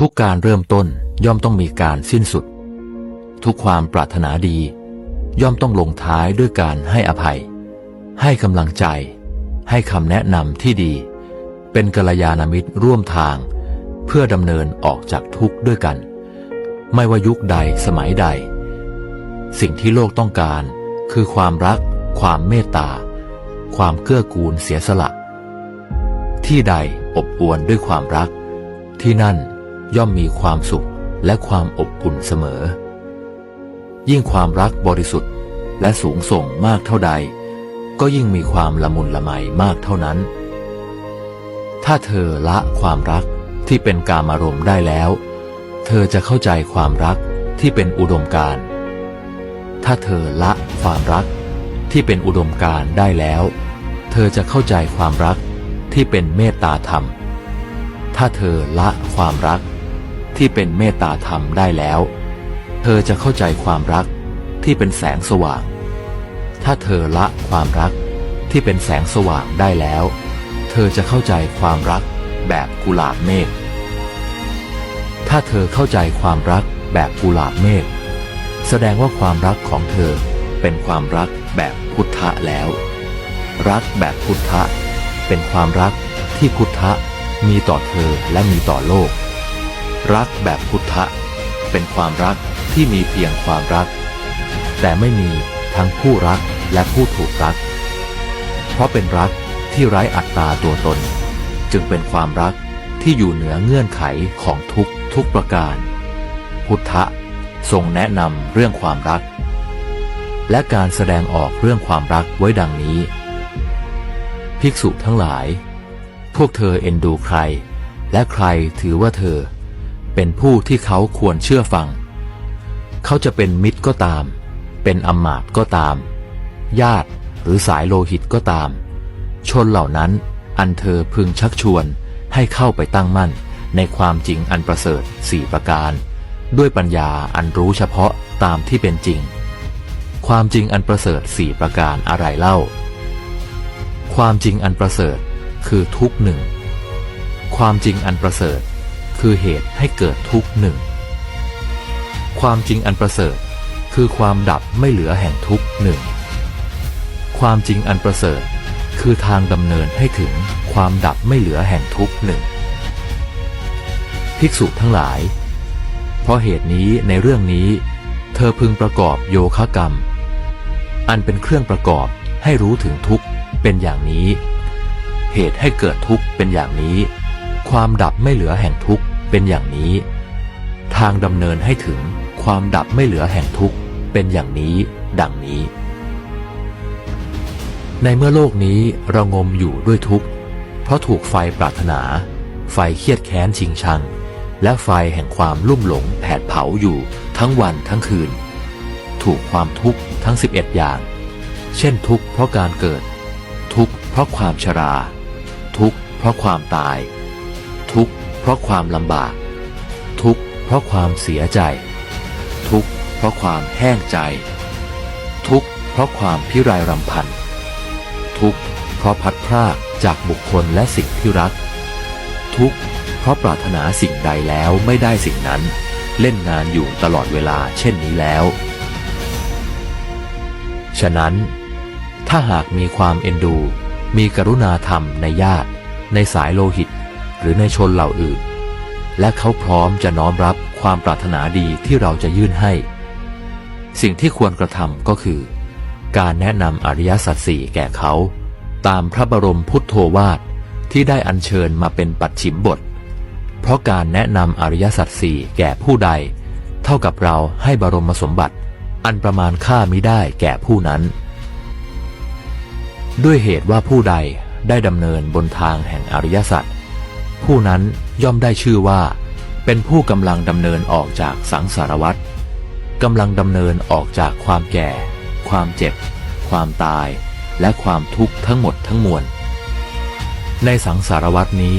ทุกการเริ่มต้นย่อมต้องมีการสิ้นสุด ทุกความปรารถนาดี ย่อมต้องลงท้ายด้วยการให้อภัย ให้กำลังใจ ให้คำแนะนำที่ดี เป็นกัลยาณมิตรร่วมทาง เพื่อดำเนินออกจากทุกข์ด้วยกัน ไม่ว่ายุคใดสมัยใด สิ่งที่โลกต้องการคือความรัก ความเมตตา ความเกื้อกูลเสียสละ ที่ใดอบอวลด้วยความรัก ที่นั่น ย่อมมีความสุขและความอบอุ่นเสมอ ยิ่งความรักบริสุทธิ์และสูงส่งมากเท่าใด ก็ยิ่งมีความละมุนละไมมากเท่านั้น ถ้าเธอละความรักที่เป็นกามารมณ์ได้แล้ว เธอจะเข้าใจความรักที่เป็นอุดมการถ้าเธอละความรักที่เป็นอุดมการได้แล้ว เธอจะเข้าใจความรักที่เป็นเมตตาธรรม ถ้าเธอละความรัก ที่เป็นเมตตาธรรมได้แล้ว เธอจะเข้าใจความรักที่เป็นแสงสว่าง ถ้าเธอละความรักที่เป็นแสงสว่างได้แล้ว เธอจะเข้าใจความรักแบบกุหลาบเมฆ ถ้าเธอเข้าใจความรักแบบกุหลาบเมฆแสดงว่าความรักของเธอเป็นความรักแบบพุทธะแล้ว รักแบบพุทธะเป็นความรักที่พุทธะมีต่อเธอและมีต่อโลก รักแบบพุทธะ เป็นความรักที่มีเพียงความรัก แต่ไม่มีทั้งผู้รักและผู้ถูกรัก เพราะเป็นรักที่ไร้อัตตาตัวตน จึงเป็นความรักที่อยู่เหนือเงื่อนไขของทุกทุกประการ พุทธะทรงแนะนำเรื่องความรัก และการแสดงออกเรื่องความรักไว้ดังนี้ ภิกษุทั้งหลาย พวกเธอเอ็นดูใคร และใครถือว่าเธอ เป็นผู้ที่เขาควรเชื่อฟัง เขาจะเป็นมิตรก็ตาม เป็นอำมาตย์ก็ตาม ญาติหรือสายโลหิตก็ตาม ชนเหล่านั้นอันเธอพึงชักชวนให้เข้าไปตั้งมั่นในความจริงอันประเสริฐสี่ประการ ด้วยปัญญาอันรู้เฉพาะตามที่เป็นจริง ความจริงอันประเสริฐสี่ประการอะไรเล่า ความจริงอันประเสริฐคือทุกหนึ่ง ความจริงอันประเสริฐ คือเหตุให้เกิดทุกข์หนึ่ง ความจริงอันประเสริฐ คือความดับไม่เหลือแห่งทุกข์หนึ่ง ความจริงอันประเสริฐ คือทางดำเนินให้ถึงความดับไม่เหลือแห่งทุกข์หนึ่ง ภิกษุทั้งหลาย เพราะเหตุนี้ในเรื่องนี้ เธอพึงประกอบโยคะกรรม อันเป็นเครื่องประกอบให้รู้ถึงทุกข์เป็นอย่างนี้ เหตุให้เกิดทุกข์เป็นอย่างนี้ ความดับไม่เหลือแห่งทุกข์เป็นอย่างนี้ ทางดำเนินให้ถึงความดับไม่เหลือแห่งทุกข์เป็นอย่างนี้ ดังนี้ ในเมื่อโลกนี้เรางมอยู่ด้วยทุกข์เพราะถูกไฟปรารถนา ไฟเครียดแค้นชิงชัง และไฟแห่งความลุ่มหลงแผดเผาอยู่ทั้งวันทั้งคืน ถูกความทุกข์ทั้ง 11 อย่าง เช่นทุกข์เพราะการเกิด ทุกข์เพราะความชรา ทุกข์เพราะความตาย ทุกข์เพราะความลำบาก ทุกข์เพราะความเสียใจ ทุกข์เพราะความแห้งใจ ทุกข์เพราะความพิไรรำพัน ทุกข์เพราะพัดพรากจากบุคคลและสิ่งที่รัก ทุกข์เพราะปรารถนาสิ่งใดแล้วไม่ได้สิ่งนั้น เล่นงานอยู่ตลอดเวลาเช่นนี้แล้ว ฉะนั้น ถ้าหากมีความเอ็นดู มีกรุณาธรรมในญาติ ในสายโลหิต หรือในชนเหล่าอื่น และเขาพร้อมจะน้อมรับความปรารถนาดีที่เราจะยื่นให้ สิ่งที่ควรกระทำก็คือ การแนะนำอริยสัจสี่แก่เขา ตามพระบรมพุทโธวาทที่ได้อัญเชิญมาเป็นปัดฉิมบท เพราะการแนะนำอริยสัจสี่แก่ผู้ใด เท่ากับเราให้บรมสมบัติ อันประมาณค่ามิได้แก่ผู้นั้น ด้วยเหตุว่าผู้ใดได้ดำเนินบนทางแห่งอริยสัจ ผู้นั้นย่อมได้ชื่อว่า เป็นผู้กำลังดำเนินออกจากสังสารวัฏกำลังดำเนินออกจากความแก่ ความเจ็บ ความตาย และความทุกข์ทั้งหมดทั้งมวล ในสังสารวัฏนี้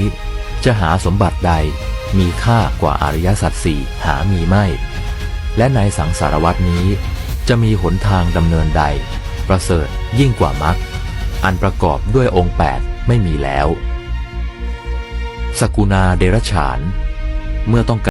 จะหาสมบัติใดมีค่ากว่าอริยสัจสี่หามีไม่ และในสังสารวัฏนี้ จะมีหนทางดำเนินใด ประเสริฐยิ่งกว่ามรรคอันประกอบด้วยองค์แปดไม่มีแล้ว สกุณาเดรฉาน เมื่อต้องการ